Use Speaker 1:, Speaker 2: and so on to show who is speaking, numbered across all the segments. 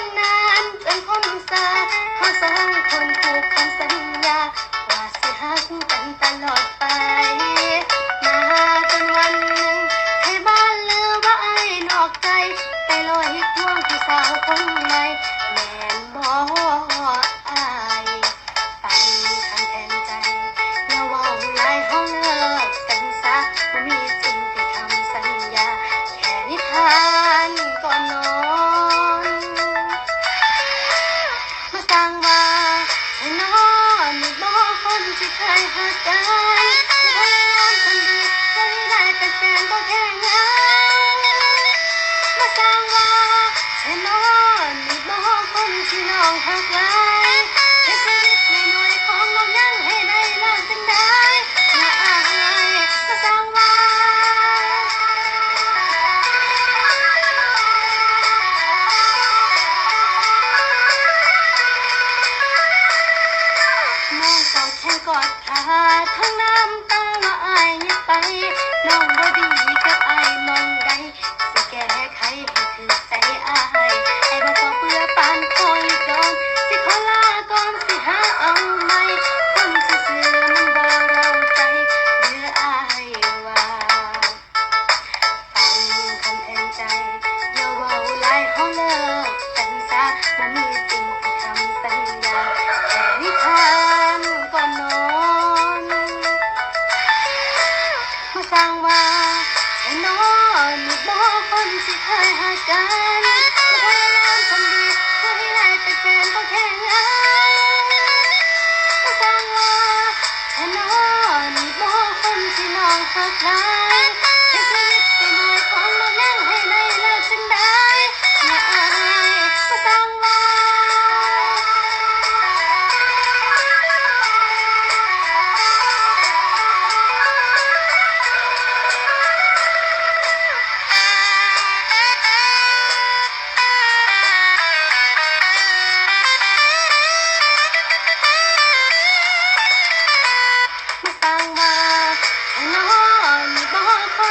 Speaker 1: นนานจนคนสาเขาสองคนผูกคำสัญญาว่าสิหักกันตลอดไป มาจนวันหนึ่งให้บ้านลือว่าไอ้ายนอกใจ ไปลอยควงผู้สาวคนใหม่แม่นบ่อายฟังคำแทนใจอย่าว่าหลายเฮาเลิกกันซะบ่มี หักกันที่ยายามคนดีเคยได้แต่แฟนบ่แค่งานมาสร้างว่ แค่กอดขาทั้งน้ำตาละอายไป น้องบ่ดีกับอายมองใดสิแก้ไขให้ถือใจอายไอ้บ่ขอเบื่อปานคอยดองสิขอลาก่อนสิหาเอาใหม่คนซื่อมันบ่เราใจเบื่ออายว่าฟังคำแทนใจอย่าเว้าหลายเฮาเลิกกันซะบ่มีจริง คยหากันจะพยายามทำดีเพื่อให้ได้แต่แฟนก็แค่งานมาสร้างว่าแค่นอนนี่บ่คนที่น้องหักหลาย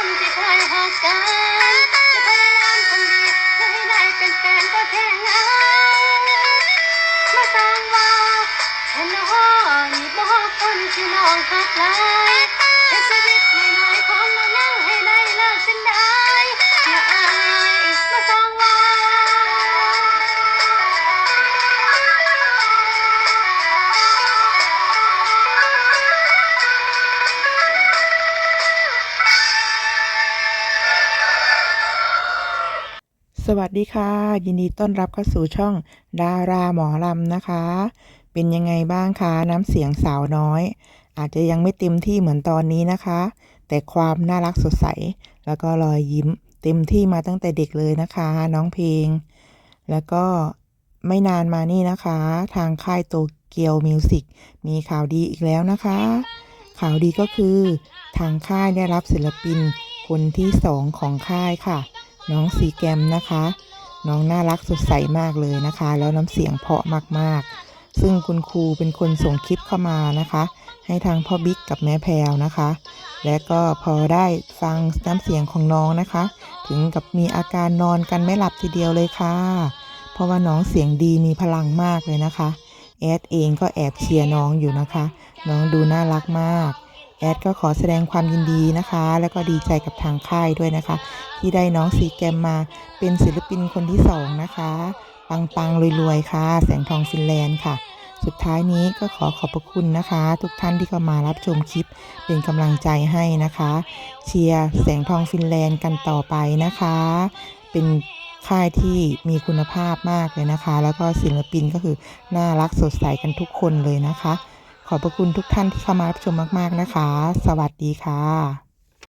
Speaker 1: คนที่เคยหักกันจะพยายามทำดีเพื่อให้ได้เป็นแฟนก็แค่งานมาสร้างว่าฉันน้องนี่บ่คนที่น้องหักหลาย สวั
Speaker 2: สดีค่ะ ยินดีต้อนรับเข้าสู่ช่องดาราหมอลำนะคะ เป็นยังไงบ้างคะน้ำเสียงสาวน้อย อาจจะยังไม่เต็มที่เหมือนตอนนี้นะคะ แต่ความน่ารักสดใส แล้วก็รอยยิ้ม เต็มที่มาตั้งแต่เด็กเลยนะคะ น้องเพลง แล้วก็ไม่นานมานี่นะคะ ทางค่ายโตเกียวมิวสิกมีข่าวดีอีกแล้วนะคะ ข่าวดีก็คือ ทางค่ายได้รับศิลปินคนที่สองของค่ายค่ะ น้องซีแกมนะคะ น้องน่ารักสดใสมากเลยนะคะ แล้วน้ำเสียงเพาะมากๆ ซึ่งคุณครูเป็นคนส่งคลิปเข้ามานะคะ ให้ทางพ่อบิ๊กกับแม่แพรวนะคะ และก็พอได้ฟังน้ำเสียงของน้องนะคะ ถึงกับมีอาการนอนกันไม่หลับทีเดียวเลยค่ะ เพราะว่าน้องเสียงดีมีพลังมากเลยนะคะแอดเองก็แอบเชียร์น้องอยู่นะคะ น้องดูน่ารักมาก แอดก็ขอแสดงความยินดีนะคะ แล้วก็ดีใจกับทางค่ายด้วยนะคะ ที่ได้น้องซีแกมมาเป็นศิลปินคนที่สองนะคะปังปังๆรวยๆ ค่ะ แสงทองฟินแลนด์ค่ะ สุดท้ายนี้ก็ขอขอบพระคุณนะคะ ทุกท่านที่เข้ามารับชมคลิปเป็นกำลังใจให้นะคะ เชียร์แสงทองฟินแลนด์กันต่อไปนะคะ เป็นค่ายที่มีคุณภาพมากเลยนะคะ แล้วก็ศิลปินก็คือน่ารักสดใสกันทุกคนเลยนะคะ ขอบพระคุณทุกท่านที่เข้ามารับชมมาก ๆ นะคะ สวัสดีค่ะ